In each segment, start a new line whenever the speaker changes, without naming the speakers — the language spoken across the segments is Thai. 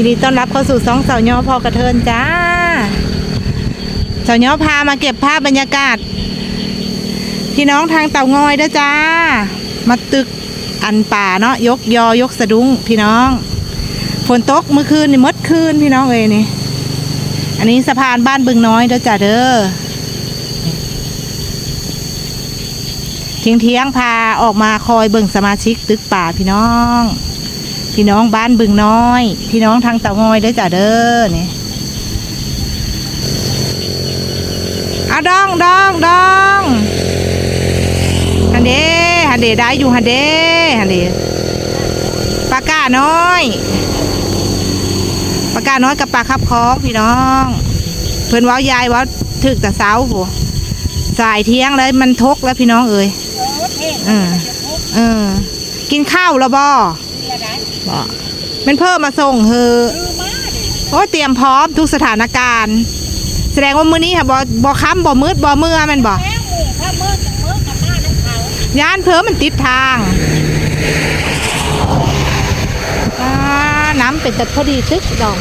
ยินดีต้อนรับเข้าสู่สองสาวย่อพอกระเทินจ้าสาวย่อพามาเก็บภาพบรรยากาศ พี่น้องทางเต่างอยเด้อจ้า มาตึกอันป่าเนาะยกยอยกสะดุ้งพี่น้อง ฝนตกเมื่อคืนนี่มดคืนพี่น้องเอ้ยนี่ อันนี้สะพานบ้านบึงน้อยเด้อจ้าเด้อเที่ยงเที่ยงพาออกมาคอยเบิ่งสมาชิกตึกป่าพี่น้อง พี่น้องบ้านบึงน้อย พี่น้องทางเตางอยเด้อจ้าเด้อนี่เอาดองดองดองฮันเดฮันเดได้อยู่ฮันเดฮันเดปลากาน้อยปลากาน้อยกับปลาคับคองพี่น้อง เพิ่นว้ายายว่าถึกแต่เช้าโหสายเที่ยงแล้วมันทกแล้วพี่น้องเอ่ยเออเออกินข้าวแล้วบ่ บอกมันเพิ่มมาส่งเฮอโอ้เตรียมพร้อมทุกสถานการณ์ แสดงว่ามื้อนี้ค่ะบอบอค้ำบอมืดบอเมื่อมันบอ
ก
ยานเพิ่มมันติดทางน้ำเป็นแต่พอดีตึกดอก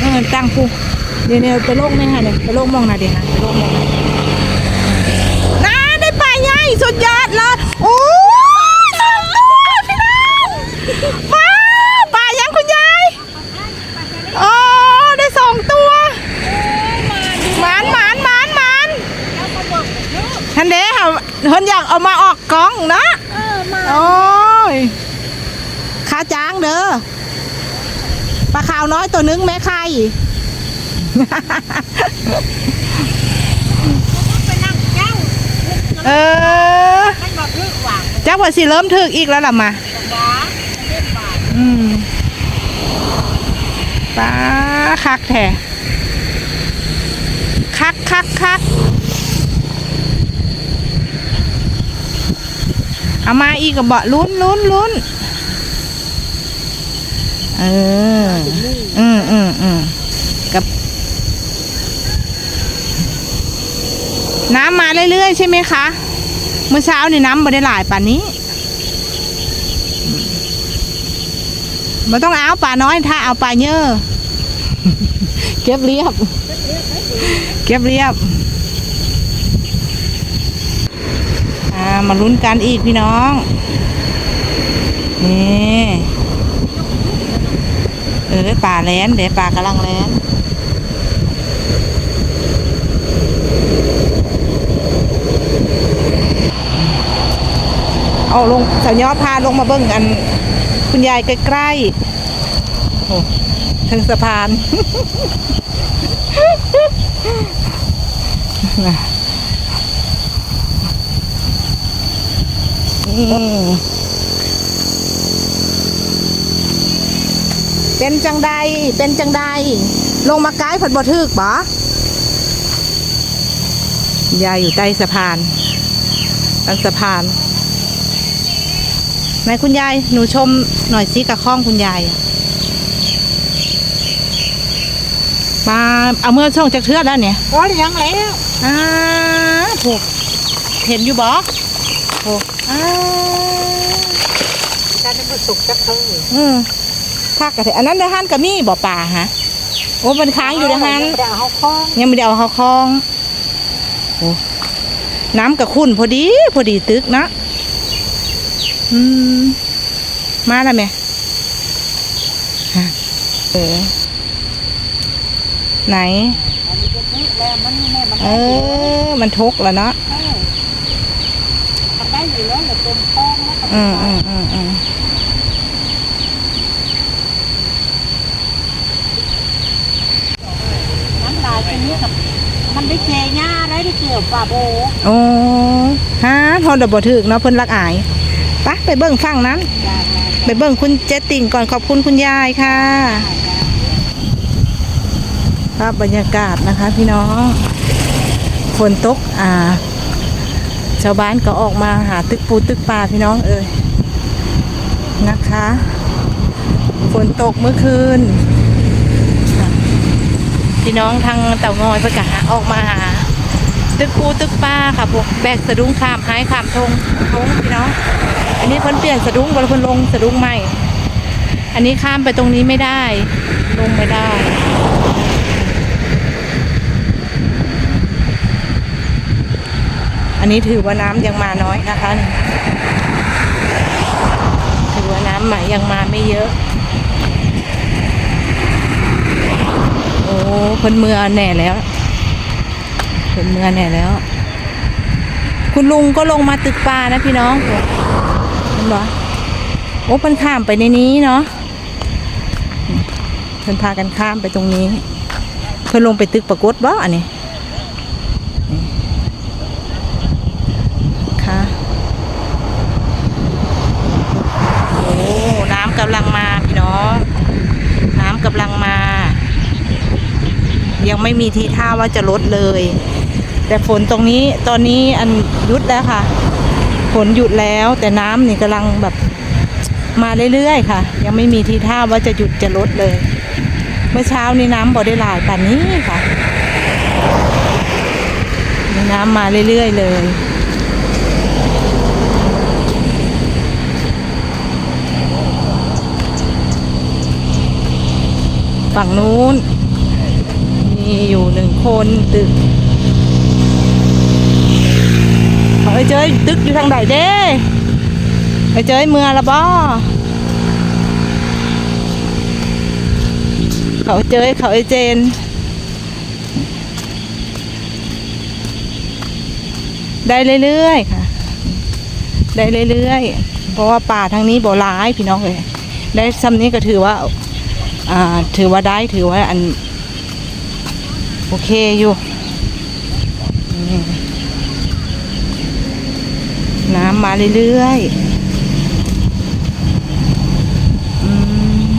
เออตั้งปูเดี๋ยวเดี๋ยวไปโลกไหมฮะเนี่ยไปโลกมองหนะเดี๋ยวฮะไปโลกมองหน่อยน้าได้ปลาใหญ่สุดยอดเลยโอ้ยสองตัวพี่น้องว้าวปลายังคุณยาย โอ้ได้สองตัวหมานหมานหมานหมาน
แล้วก็บอกเยอะ
ทันเด้ค่ะเพิ่นอยากเอามาออกกล้องนะ
เออมา
โอ้ยขาจ้างเด้อปลาขาว น้อยตัวนึงแม่ไข่
ไปนั่งเจ้า
เออ
มันบอกเรื่องหวัง
เจ้าว่าสิเริ่มถึกอีกแล้วล่ะมา
หวานเล่นหวาน
อืมปลาคักแท้คักคักคักเอามาอีกกับเบาะลุ้นลุ้นลุ้น เออ อืมอืมอืมกับ น้ำมาเรื่อยๆใช่ไหมคะ เมื่อเช้านี่น้ำไม่ได้หลายป่านนี้มันต้องเอาปลาน้อยถ้าเอาปลาเยอะเก็บเรียบ เก็บเรียบ อ่า มาลุ้นกันอีกพี่น้อง นี่เออป่าแลนเดี๋ยวป่ากำลังแลนเอาลงสาวยอพาลงมาเบิ่งกัน คุณยายใกล้ๆโอ้ถึงสะพานอืม เป็นจังใดเป็นจังใดลงมาไกลผดบ่ทึกบ่ยายอยู่ใต้สะพานตั้งสะพานไหนคุณยาย หนูชมหน่อยสิกับข้องคุณยายอะมาเอาเมื่อช่องจากเทือดแล้วเนี่ย
พอเลี้ยงแล้ว
อ่าถูกเห็นอยู่บอโอ้อ่า
การจะมาสุกจักเท่า
อืมภา คกระเทอันนั้นในห้านกะมี่บ่ป่าฮะโอ้มันค้างอยู่ในห้าน
ไม่ได้เอาเขาคล้อง
ยังไม่ได้เอาเข้าคลองโอ้น้ำกับขุ่นพอดี พอดีตึกนะอืมมาแล้วไหมฮะเออไหน
อันนี้ก็นึกแล้วมันแม่มัน
เอ
ได้อยู่
อมันทกแล้วเนาะ
เออมันได้อยู่แล้วแต่เต็มคล้องแล้วก็
อืมอืมอืมอืม
น้ำลายชนิดกับมันได้เจญ่าได้ได้เกี่ ยวปลาโบ
โอ้ฮะทนดับบถึกเนาะเพิ่นรักอายไปะไปเบิ่งฝั่งนั้น ไปเบิ่งคุณเจติ่งก่อนขอบคุณคุณยายค่ะภาพบรรยากาศนะคะพี่น้องฝนตกอ่า ชาวบ้านก็ออกมาหาตึกปูตึกปลาพี่น้องเอ่ยนะคะฝนตกเมื่อคืน พี่น้องทางเต่างอยเพื่อกหาออกมาหา ตึกปูตึกปลาค่ะพวกแบกสะดุ้งข้ามหายข้ามทงทงพี่น้อง อันนี้เพิ่นเปลี่ยนสะดุ้งบนเพิ่นลงสะดุ้งใหม่ อันนี้ข้ามไปตรงนี้ไม่ได้ ลงไม่ได้อันนี้ถือว่าน้ำยังมาน้อยนะคะ ถือว่าน้ำมายังมาไม่เยอะ โอ้เพิ่นเมื่อแน่แล้ว เพิ่นเมื่อแน่แล้ว คุณลุงก็ลงมาตึกปลานะพี่น้องเห็นบ่โอ้เพิ่นข้ามไปในนี้เนาะเพิ่นพากันข้ามไปตรงนี้ เพิ่นลงไปตึกปรากฏบ่อันนี้ค่ะโอ้น้ำกำลังมาพี่น้อง น้ำกำลังมา ยังไม่มีทีท่าว่าจะลดเลย แต่ฝนตรงนี้ตอนนี้อันหยุดแล้วค่ะ ฝนหยุดแล้วแต่น้ำนี่กำลังแบบมาเรื่อยๆค่ะ ยังไม่มีทีท่าว่าจะหยุดจะลดเลย เมื่อเช้านี้น้ำบ่ได้หลายป่านนี้ค่ะมีน้ำมาเรื่อยๆเลยฝั่งนู้น มีอยู่หนึ่งคนตึก เอ้ยเจ้ยตึกอยู่ทางใดเด้เอ้ยเจ้ยเมื่อละบ่เขาเจ้ยเขาไอเจนได้เรื่อยๆค่ะ ได้เรื่อยๆ เพราะว่าป่าทางนี้บ่ร้ายพี่น้องเลยได้ซ้ำนี้ก็ถือว่า อ่า ถือว่าได้ถือว่าอัน โอเคอยู่ นี่น้ำมาเรื่อยๆอืม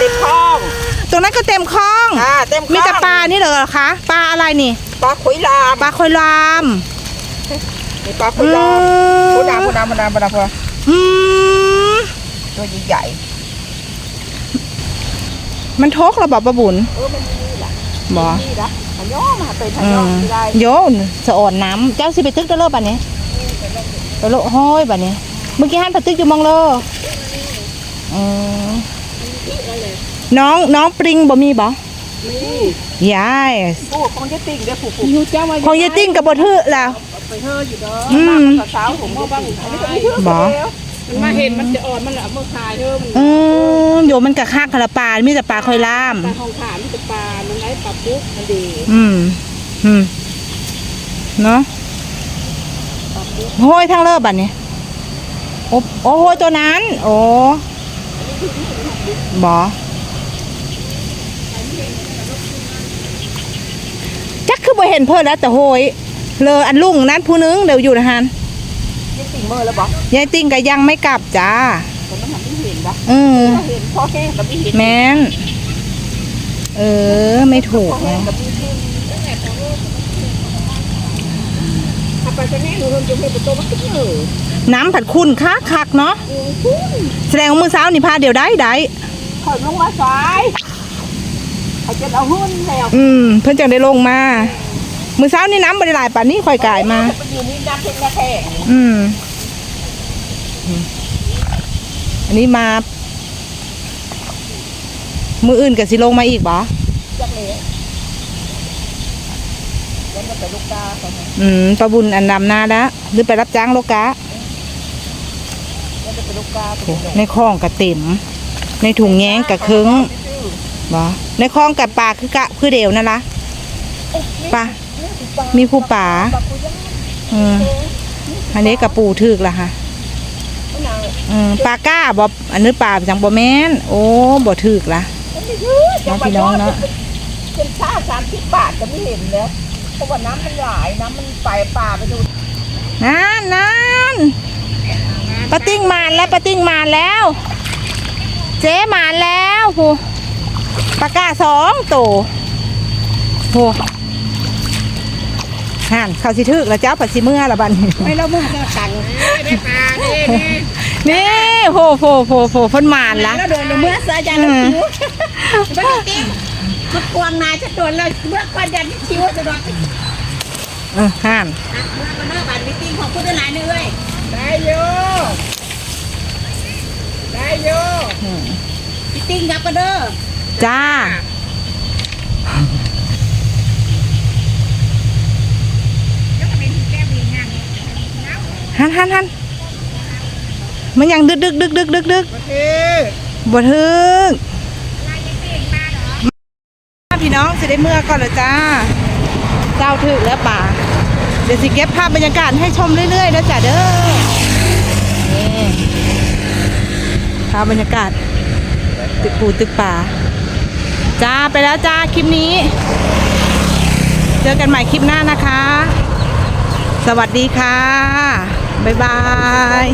ติดคลอง
ตรงนั้นก็เต็มคลอง
อ่าเต็มคลอง
มีแต่ปลานี่เหรอคะ ปลาอะไรนี่
ปลาขุยลาม
ปลาคอยลาม
มีปลาขุยลาม
อื
ปู
ม
ดำปูดำปูดำปูดำปูด
อืมำ
ตัวใหญ่
มันทกเหราบอกปลาบุญ
ๆเออมันมีนี่แหละ
บ่
นี่ละขย่อมาเป็นข
อื
ย่อ
ม
ไม่ได้
โยนสะอ่อนน้ำเจ้าสิไปตึกตะเลิบบัดนี้ตะโลห้อยบัดนี้ เมื่อกี้หันไปตึกอยู่มองเลออืมน้องน้องปริงบ่มีบ่
นี่
ยาย
ผู้ของยายติ่งเด้อผู้ผู้ยูเจ้ามา
ของยายติ้งกับบ่ทื่อแล้ว
ไปเธออยู่เด้อ
อืม
มาสาวผมก็บ้างอันนี้ก็ไม่เชื่อ
บ่
แล้ว มันมาเห็นมันจะอ่อนมันละเมื่อคายเด้อมัน
อืมโยมันกะคักคาราปลามีแต่ปลาคอยล่าม
ปลาทองขามมันเป็นปลามันไร้ปลาปุ๊กมันดี
อืม อืม เนาะห้อยทั้งเลิบบัดนี้โอ้โอ้โห้อยตัวนั้น โอ้บอจักคือบ่เห็นเพิ่นแล้วแต่โหยเลยอันลุงนั้นผู้นึงเดี๋ยวอยู่นะฮัน
ยายติ่ง เมื่อแล้วบอก
ยายติ้งก็ยังไม่กลับจ้า
แต่มันไม่เห็นนะ
เออ
ถ้าเห็นพอแห้งกับไม่เห็น
แมนเออ ไม่ถูกนะ
กับไม่เห็นถ้าไปจะแห้งหนูเพิ่มจะมเป็นตัวมันขึ้นหนือ
น้ำผัดคุณคักคักเนาะแสดงว่ามือเช้านี่พาเดี๋ยวได้ได้
ถอลงมาสายเขาจะเอาหุ้นแล้ว
อืม เพิ่นจังได้ลงมา มือเช้านี่น้ำบริหลายป่านนี้ค่อยกายมา
อยู่นี่น้ำเพ็งกระแทก
อืม อันนี้มา มืออื่นกับสิลงมาอีกบ่
จักเลยแล้วมันจะลูกตาเขาไง
อืมประบุญอันดำนาแล้วหรือไปรับจ้างโลกะ
แล้วจะเป็นลูกตา
โอ้ในคลองกระเต็ม ในถุงแง้งกระเคิงบ่ในคลองกับปลาคือกะคือเดียวนั่นละปลามีผู้ป่า
ปลาคุย่าง
อืมอันนี้กับปูถึกละค่ะ
มะนาว
อืมปลาก้าบ่อันนี้ปลาจังบ่แม่นโอ้บ่ถึกละ
มันไม่ยืด
น้องพี่น้องเนาะ
เป็นค่าสามสิบบาทจะไม่เห็นแล้วเพราะว่าน้ำมันหลายน้ำมันไปป่าไปดู
นั่นนั่นปะติ้งมานแล้วปะติ้งมานแล้ว เจ๊มานแล้วโหปลากาสองตัวโหห่านเขาสิทึกแล้วเจ้าปัดสิเมื่อละบัดนี้
ไม่แล้วมึงจะสั่งได้ปลาได้ นี่
นี่โหโหโหโหเพ่นมานละ
แล้วเดินเมื่อสายัน
อืม
ไม่ได้ติ้งชุดกวางนายฉันโดนเลยเมื่อควันยันที่ชิวจะโดน
เออห้าม
เมื่อวันเนอร์บัตรมิติ้งของผู้ได้หลายเนื้อยได้โยได้โยมิติ้งครับกันเด้อ
จ้า
แล้วก็เป็นแก้วีงาน
หันหันหัน มันยังดึกดึกดึกดึกดึกดึก
โอเค
บ่ถึงพี่น้องสิได้เมื่อก่อนเหรอจ้า เจ้าถึกแล้วป่าเดี๋ยวสิเก็บภาพบรรยากาศให้ชมเรื่อยๆนะจ้ะเด้อนี่ภาพบรรยากาศ ตึกปูตึกป่า จ้าไปแล้วจ้าคลิปนี้ เจอกันใหม่คลิปหน้านะคะ สวัสดีค่ะ บ๊ายบาย